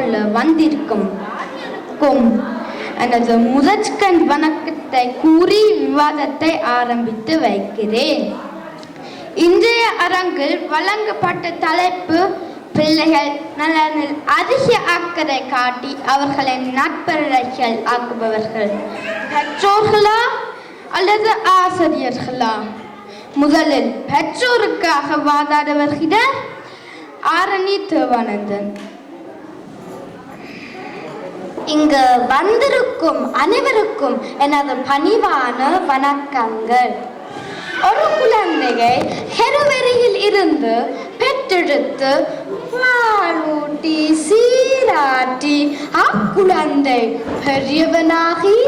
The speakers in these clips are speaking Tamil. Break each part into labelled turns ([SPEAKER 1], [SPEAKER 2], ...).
[SPEAKER 1] கொள்ள வந்திருக்கும். எனது முதற்கண் வணக்கத்தை கூறி விவாதத்தை ஆரம்பித்து வைக்கிறேன். இன்றைய அரங்கில் வழங்கப்பட்ட தலைப்பு பிள்ளைகள் நலனில் அதிக அக்கறை காட்டி அவர்களை நட்பர்கள் ஆக்குபவர்கள். பெற்றோர்களா அல்லது ஆசிரியர்களா? முதலில் பெற்றோருக்காக வாதாட ஆரணி தேவானந்தன். இங்கு வந்திருக்கும் அனைவருக்கும் எனது பணிவான வணக்கங்கள். ஒரு குழந்தையை ஹெருவெறியில் இருந்து பெற்றெடுத்து பாலூட்டி சீராட்டி அக்குழந்தை பெரியவனாகி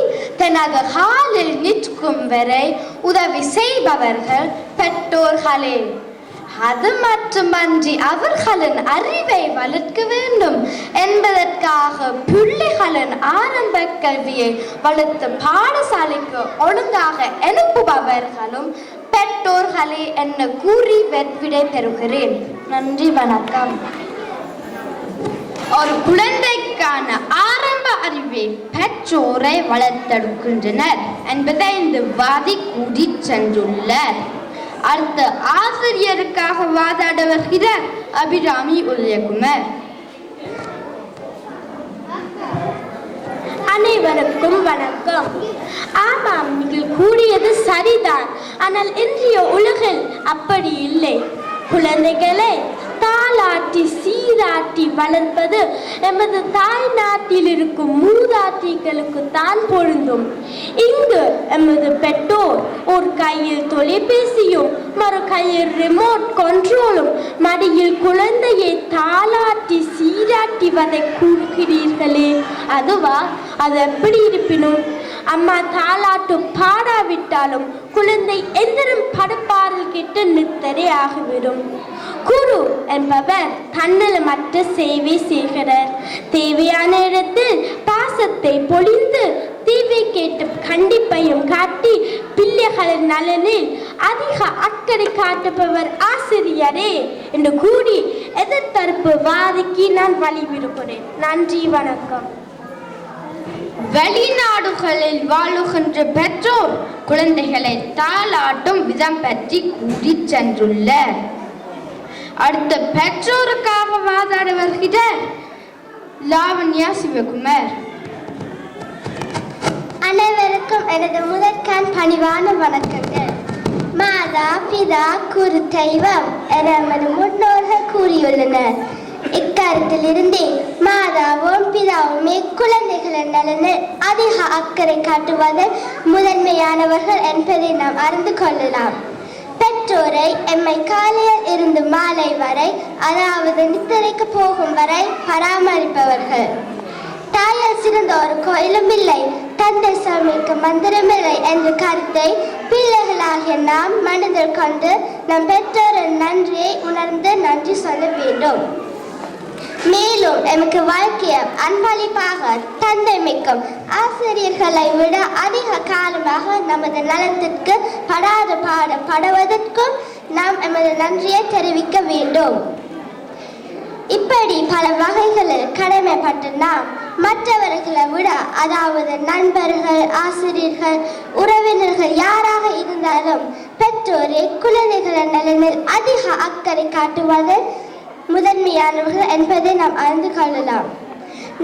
[SPEAKER 1] தனது காலில் நிற்கும் வரை உதவி செய்பவர்கள் பெற்றோர்களே. அது மட்டுமன்றி அவர்களின் அறிவை வளர்க்க வேண்டும் என்பதற்காக பிள்ளைகளின் ஆரம்ப கல்வியை வளர்த்து பாடசாலைக்கு ஒழுங்காக அனுப்புபவர்களும் பெற்றோர்களே என்ன கூறி விடை பெறுகிறேன். நன்றி வணக்கம். ஒரு குழந்தைக்கான ஆரம்ப அறிவை பெற்றோரை வளர்த்தெடுக்கின்றனர் என்பதை இந்த வாதி கூறி சென்றுள்ளார். அடுத்த ஆசிரியருக்காக வாதாட வருகிறார் அபிராமி உதயகுமார்.
[SPEAKER 2] அனைவருக்கும் வணக்கம். ஆமாம் நீங்கள் கூறியது சரிதான். ஆனால் இன்றைய உலகில் அப்படி இல்லை. குழந்தைகளை தாளாட்டி சீராட்டி வளர்ப்பது எமது தாய் நாட்டில் இருக்கும் மூதாட்டிகளுக்கு தான் பொருந்தும். இங்கு எமது பெற்றோர் ஒரு கையில் தொலைபேசியும் மறு கையில் ரிமோட் கண்ட்ரோலும் மடியில் குழந்தையை தாளாட்டி சீராட்டி வதை கூறுகிறீர்களே. அதுவா? அது எப்படி இருப்பினும்? அம்மா தாளாட்டு பாடாவிட்டாலும் குழந்தை எந்திரம் படுப்பாரில் கிட்ட நித்தரே ஆகிவிடும். குரு என்பவர் தன்னலமற்ற சேவை செய்கிறார். தேவையான இடத்தில் பாசத்தை பொழிந்து தீவை கேட்டு கண்டிப்பையும் காட்டி பிள்ளைகளின் நலனில் அதிக அக்கறை காட்டுபவர் ஆசிரியரே என்று கூறி எதிர்த்தரப்பு வாதிக்கு நான் வழிவிடுகிறேன். நன்றி வணக்கம்.
[SPEAKER 1] வெளிநாடுகளில் வாழுகின்ற பெற்றோர் குழந்தைகளை தாளாட்டும் விதம் பற்றி கூறி சென்றுள்ளார். அடுத்த பெற்றோருக்காக வாதாட வருகிறார் லாவண்யா சிவகுமார்
[SPEAKER 2] அனைவருக்கும் எனது முதற்கான் பணிவான வணக்கங்கள். மாதா பிதா குரு தெய்வம் என நமது முன்னோர்கள் கூறியுள்ளனர். இக்கருத்தில் இருந்தே மாதாவும் பிதாவுமே குழந்தைகளின் நலனில் அதிக அக்கறை காட்டுவது முதன்மையானவர்கள் என்பதை நாம் அறிந்து கொள்ளலாம். பெற்றோரை எம்மை காலையில் இருந்து மாலை வரை அதாவது நித்திரைக்கு போகும் வரை பராமரிப்பவர்கள். தாயால் சிறந்த ஒரு கோயிலும் இல்லை தந்தை சாமிக்கு மந்திரமில்லை என்ற கருத்தை பிள்ளைகளாகிய நாம் மனதில் கொண்டு நம் பெற்றோரின் நன்றியை உணர்ந்து நன்றி சொல்ல வேண்டும். மேலும் எமக்கு வாழ்க்கையை அன்பளிப்பாக தந்தை மிக்கும் ஆசிரியர்களை விட அதிக காலமாக நமது நலத்திற்கு படாத படுவதற்கும் நாம் எமது நன்றியை தெரிவிக்க வேண்டும். இப்படி பல வகைகளில் கடமைப்பட்டு நாம் மற்றவர்களை விட அதாவது நண்பர்கள் ஆசிரியர்கள் உறவினர்கள் யாராக இருந்தாலும் பெற்றோரை குழந்தைகளின் நலனில் அதிக அக்கறை காட்டுவது முதன்மையானவர்கள் என்பதை நாம் அறிந்து கொள்ளலாம்.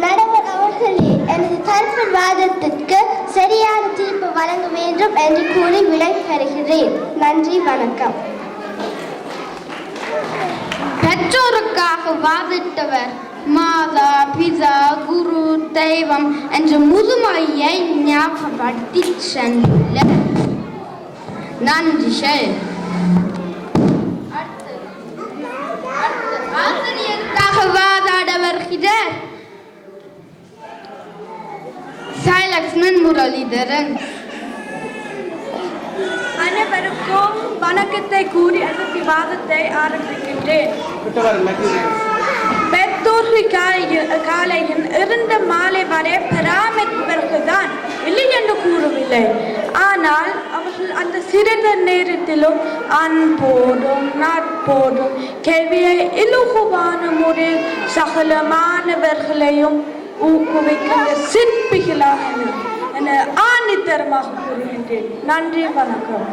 [SPEAKER 2] நடவர் அவர்களே எனது தரப்பின் வாதத்திற்கு சரியான தீர்ப்பு வழங்க வேண்டும் என்று கூறி விடை பெறுகிறேன் நன்றி வணக்கம்.
[SPEAKER 1] பெற்றோருக்காக வாதிட்டவர் மாதா பிதா குரு தெய்வம் என்ற முதுமையை ஞாபகப்படுத்தி சென்றுள்ளார் நன்றிகள் அடுத்து அடுத்து ஆசிரியருக்காக வாதாட வருகிறார் சாய்லக்ஷ்மன் முரளிதரன்
[SPEAKER 3] அனைவருக்கும் வணக்கத்தை கூறி அந்த விவாதத்தை ஆரம்பிக்கின்றேன் காலையில் காலையில் இருந்து மாலை வரை பராமரிப்பவர்கள் தான் இல்லை என்று கூறவில்லை ஆனால் அவர்கள் அந்த சிறிது நேரத்திலும் அன்போடும் நட்போடும் கேள்வியை இலகுவான முறையில் சகல மாணவர்களையும் ஊக்குவிக்கிற சிற்பிகளாக என ஆணித்தரமாக கூறுகின்றேன் நன்றி வணக்கம்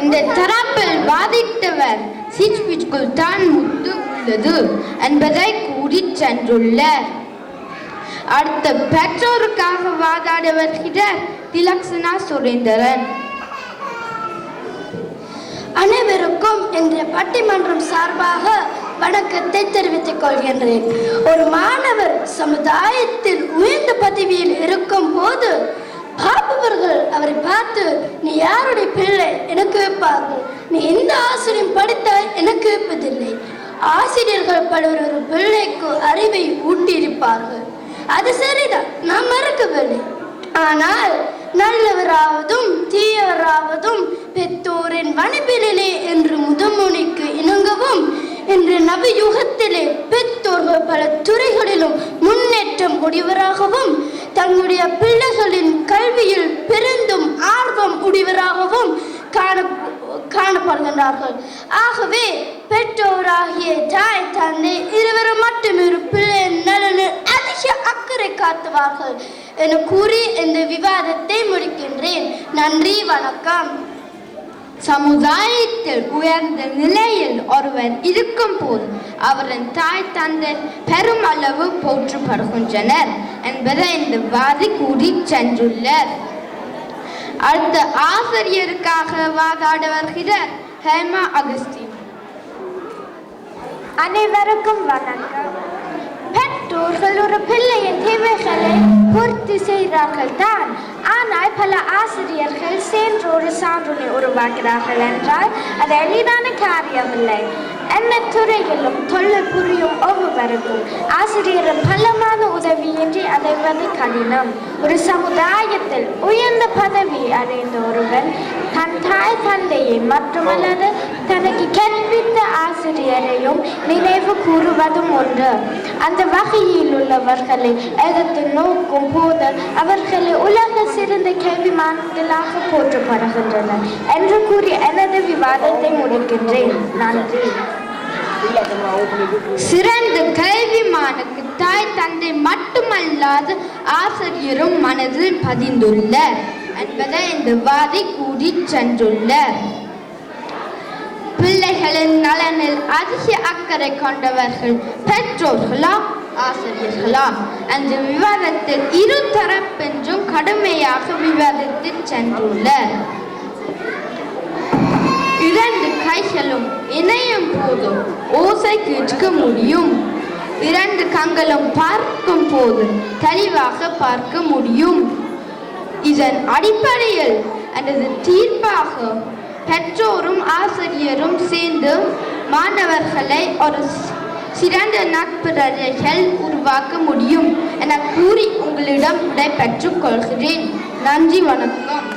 [SPEAKER 1] இந்த தரப்பில் வாதிட்டவர் சிச்பிச்சுக்குள் தான் முத்து உள்ளது என்பதை கூறி சென்றுள்ளார். அடுத்த பெற்றோருக்காக வாதாட வருகிறார் திலக்ஷனா சுரேந்திரன்.
[SPEAKER 4] அனைவருக்கும் இன்றைய பட்டிமன்றம் சார்பாக வணக்கத்தை தெரிவித்துக் கொள்கின்றேன். ஒரு மாணவர் சமுதாயத்தில் உயர்ந்த பதவியில் இருக்கும் போது பார்ப்பவர்கள் அவரை பார்த்து நீ யாருடைய பிள்ளை? எனக்கு வைப்பார்கள் நீ எந்த ஆசிரியம் படித்தால் எனக்கு வைப்பதில்லை ஆசிரியர்கள் பலர் ஒரு பிள்ளைக்கு அறிவை ஊட்டியிருப்பார்கள். அது சரிதான். நான் மறக்கவில்லை. ஆனால் நல்லவராவதும் தீயவராவதும் பெற்றோரின் வனப்பிலே என்று முதமுனைக்கு இணங்கவும் இன்று நவயுகத்திலே பெற்றோர்கள் பல துறைகளிலும் முன்னேற்றம் உடையவராகவும் தங்களுடைய பிள்ளைகளின் கல்வியில் பெருந்தும் ஆர்வம் உடையவராகவும் காண காணப்படுகின்றார்கள். ஆகவே பெற்றோராகிய தாய் தந்தை இருவரும் மட்டும் ஒரு பிள்ளையின் நலனில் அதிக அக்கறை காட்டுவார்கள் என கூறி இந்த விவாதத்தை முடிக்கின்றேன். நன்றி வணக்கம்.
[SPEAKER 1] சமுதாயத்தில் உயர்ந்த நிலையில் ஒருவர் இருக்கும் போது அவரின் தாய் தந்தை பெருமளவு போற்றப்படுகின்றனர் என்பதை இந்த வாதி கூறி சென்றுள்ளார். அடுத்த ஆசிரியருக்காக வாதாட வருகிறார் ஹேமா அகஸ்டின்
[SPEAKER 4] அனைவருக்கும் வணக்கம். அவர்கள் ஒரு பிள்ளையின் தேவைகளை பூர்த்தி செய்கிறார்கள் தான். ஆனால் பல ஆசிரியர்கள் சேர்ந்து ஒரு சான்றுனை உருவாக்குகிறார்கள் என்றால் அது எளிதான காரியமில்லை. என்ன துறையிலும் தொழில் புரியும் ஒவ்வொருவருக்கும் ஆசிரியரின் பலமான உதவியின்றி அடைவது கடினம். ஒரு சமுதாயத்தில் உயர்ந்த பதவி அடைந்த ஒருவன் தன் தாய் தந்தையை மட்டுமல்லாது தனக்கு கற்பித்த ஆசிரியர் நினைவு ஒன்று. அந்த வகையில் உள்ளவர்களை எடுத்து நோக்கும் போது அவர்களை உலக சிறந்த கேள்விமான்களாக போற்றப்படுகின்றனர் என்று கூறி எனது விவாதத்தை முடிக்கின்றேன். நன்றி.
[SPEAKER 1] சிறந்த கல்விமானுக்கு தாய் தந்தை மட்டுமல்லாது ஆசிரியரும் மனதில் பதிந்துள்ள என்பதை இந்த வாதி கூறி சென்றுள்ளார். பிள்ளைகளின் நலனில் அதிக அக்கறை கொண்டவர்கள் பெற்றோர்களா ஆசிரியர்களா அந்த விவாதத்தில் இரு தரப்பென்றும் கடுமையாக விவாதித்து சென்றுள்ளார். இரண்டு கைகளும் இணையும் போது ஓசை கேட்க முடியும். இரண்டு கண்களும் பார்க்கும் போது தெளிவாக பார்க்க முடியும். இதன் அடிப்படையில் அல்லது தீர்ப்பாக பெற்றோரும் ஆசிரியரும் சேர்ந்து மாணவர்களை ஒரு சிறந்த நட்புறவைகள் உருவாக்க முடியும் என கூறி உங்களிடம் விடை பெற்றுக் கொள்கிறேன். நன்றி வணக்கம்.